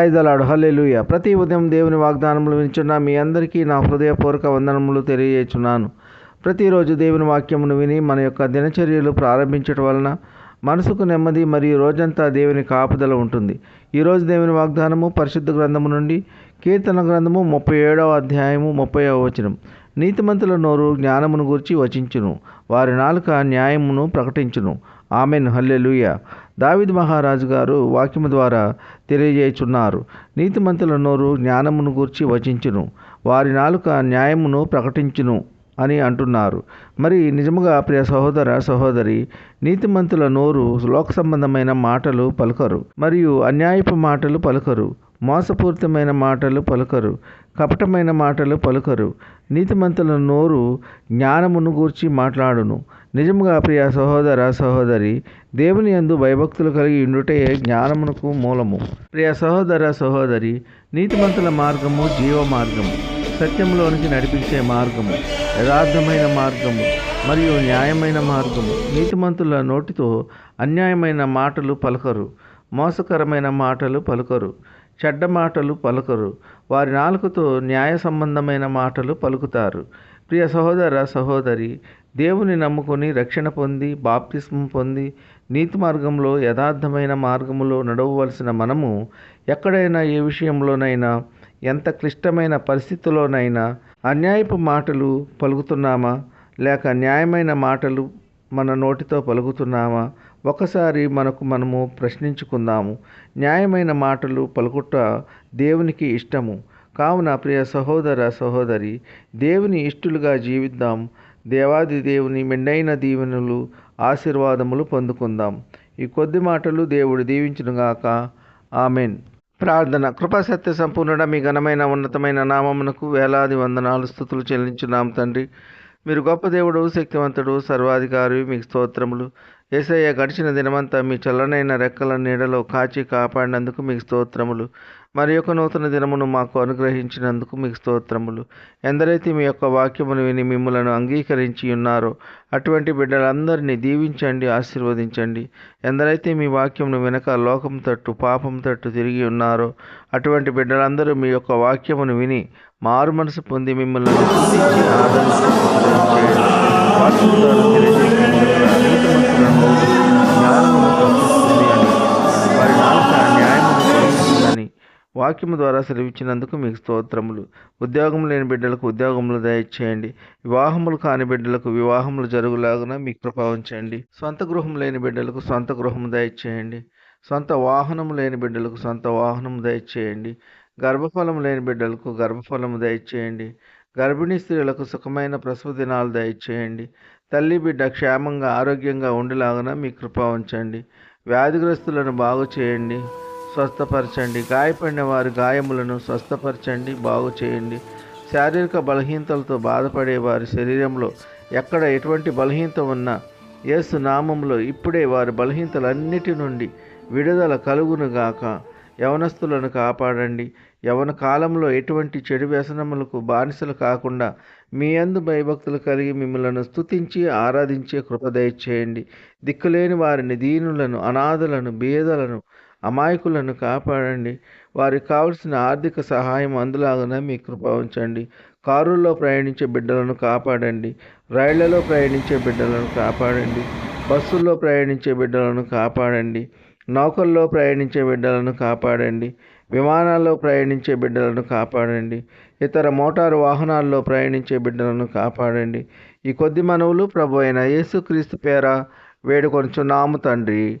Praise అలాడు హల్లెలూయ. ప్రతి ఉదయం దేవుని వాగ్దానములు వినిచున్న మీ అందరికీ నా హృదయపూర్వక వందనములు తెలియజేస్తున్నాను ప్రతిరోజు దేవుని వాక్యమును విని మన యొక్క దినచర్యలు ప్రారంభించడం వలన మనసుకు నెమ్మది మరియు రోజంతా దేవుని కాపుదల ఉంటుంది. ఈరోజు దేవుని వాగ్దానము పరిశుద్ధ గ్రంథము నుండి కీర్తన గ్రంథము ముప్పై ఏడవ అధ్యాయము ముప్పై వచనం. నీతిమంతుల నోరు జ్ఞానమును గూర్చి వచించును. వారి నాలుక న్యాయమును ప్రకటించును. Amen hallelujah. దావిద్ మహారాజు గారు వాక్యము ద్వారా తెలియజేయుచున్నారు. నీతిమంతుల నోరు జ్ఞానమును గూర్చి వచించును. వారి నాలుక న్యాయమును ప్రకటించును అని అంటున్నారు. మరి నిజముగా ప్రియ సహోదర సహోదరి నీతిమంతుల నోరు లోక సంబంధమైన మాటలు పలుకరు మరియు అన్యాయపు మాటలు పలుకరు. మోసపూరితమైన మాటలు పలుకరు కపటమైన మాటలు పలుకరు. నీతిమంతుల నోరు జ్ఞానమును గూర్చి మాట్లాడును. నిజముగా ప్రియ సహోదర సహోదరి దేవుని యందు భయభక్తులు కలిగి ఉండుటే జ్ఞానమునకు మూలము. ప్రియ సహోదర సహోదరి నీతిమంతుల మార్గము జీవ మార్గము సత్యంలోనికి నడిపించే మార్గము యథార్థమైన మార్గము మరియు న్యాయమైన మార్గము. నీతిమంతుల నోటితో అన్యాయమైన మాటలు పలకరు. మోసకరమైన మాటలు పలుకరు చెడ్డ మాటలు పలుకరు వారి నాలుకతో న్యాయ సంబంధమైన మాటలు పలుకుతారు. ప్రియ సహోదర సహోదరి దేవుని నమ్ముకొని రక్షణ పొంది బాప్తిస్మం పొంది నీతి మార్గంలో యథార్థమైన మార్గములో నడవవలసిన మనము ఎక్కడైనా ఏ విషయంలోనైనా ఎంత క్లిష్టమైన పరిస్థితిలోనైనా అన్యాయపు మాటలు పలుకుతున్నామా? లేక న్యాయమైన మాటలు మన నోటితో పలుకుతున్నామా? ఒకసారి మనకు మనము ప్రశ్నించుకుందాము. న్యాయమైన మాటలు పలుకుట దేవునికి ఇష్టము. కావున ప్రియ సహోదర సహోదరి దేవుని ఇష్టలుగా జీవిద్దాం. దేవాది దేవుని మెండైన దీవెనలు ఆశీర్వాదములు పొందుకుందాం. ఈ కొద్ది మాటలు దేవుడు దీవించునుగాక ఆమెన్. ప్రార్థన. కృపాసత్య సంపూర్ణుడ మీ ఘనమైన ఉన్నతమైన నామమునకు వేలాది వందనాలు స్థుతులు చెల్లించున్నాం తండ్రి. మీరు గొప్ప దేవుడు శక్తివంతుడు సర్వాధికారి మీకు స్తోత్రములు. ఏసయ్య గడిచిన దినమంతా మీ చల్లనైన రెక్కల నీడలో కాచి కాపాడినందుకు మీకు స్తోత్రములు. మరి యొక్క నూతన దినమును మాకు అనుగ్రహించినందుకు మీకు స్తోత్రములు. ఎందరైతే మీ యొక్క వాక్యమును విని మిమ్మలను అంగీకరించి ఉన్నారో అటువంటి బిడ్డలందరినీ దీవించండి ఆశీర్వదించండి. ఎందరైతే మీ వాక్యమును వినక లోకం తట్టు పాపం తట్టు తిరిగి ఉన్నారో అటువంటి బిడ్డలందరూ మీ యొక్క వాక్యమును విని మారు మనసు పొంది మిమ్మల్ని వాక్యము ద్వారా సెలవిచ్చినందుకు మీకు స్తోత్రములు. ఉద్యోగం లేని బిడ్డలకు ఉద్యోగములు దయచేయండి. వివాహములు కాని బిడ్డలకు వివాహములు జరుగులాగున మీకు ప్రభావించండి సొంత గృహం లేని బిడ్డలకు సొంత గృహము దయచేయండి. సొంత వాహనము లేని బిడ్డలకు సొంత వాహనము దయచేయండి. గర్భఫలం లేని బిడ్డలకు గర్భఫలము దయచేయండి. గర్భిణీ స్త్రీలకు సుఖమైన ప్రసవ దినాలు దయచేయండి. తల్లి బిడ్డ క్షేమంగా ఆరోగ్యంగా ఉండేలాగున మీ కృప ఉంచండి. వ్యాధిగ్రస్తులను బాగు చేయండి స్వస్థపరచండి. గాయపడిన వారి గాయములను స్వస్థపరచండి బాగు చేయండి. శారీరక బలహీనతలతో బాధపడే వారి శరీరంలో ఎక్కడ ఎటువంటి బలహీనత ఉన్నా యేసు నామంలో ఇప్పుడే వారి బలహీనతలన్నిటి నుండి విడుదల కలుగునుగాక. యవనస్తులను కాపాడండి. యవన కాలంలో ఎటువంటి చెడు వ్యసనములకు బానిసలు కాకుండా మీ అందు భయభక్తులు కలిగి మిమ్మలను స్తుతించి ఆరాధించే కృప దయచేయండి. దిక్కులేని వారిని దీనులను అనాథలను బీదలను అమాయకులను కాపాడండి. వారికి కావలసిన ఆర్థిక సహాయం అందులాగానే మీ కృప ఉంచండి. కారుల్లో ప్రయాణించే బిడ్డలను కాపాడండి. రైళ్ళలో ప్రయాణించే బిడ్డలను కాపాడండి. బస్సుల్లో ప్రయాణించే బిడ్డలను కాపాడండి. నౌకల్లో ప్రయాణించే బిడ్డలను కాపాడండి. విమానాల్లో ప్రయాణించే బిడ్డలను కాపాడండి. ఇతర మోటారు వాహనాల్లో ప్రయాణించే బిడ్డలను కాపాడండి. ఈ కొద్ది మనవులు ప్రభు అయిన యేసుక్రీస్తు పేర వేడుకొనుచున్నాము తండ్రి.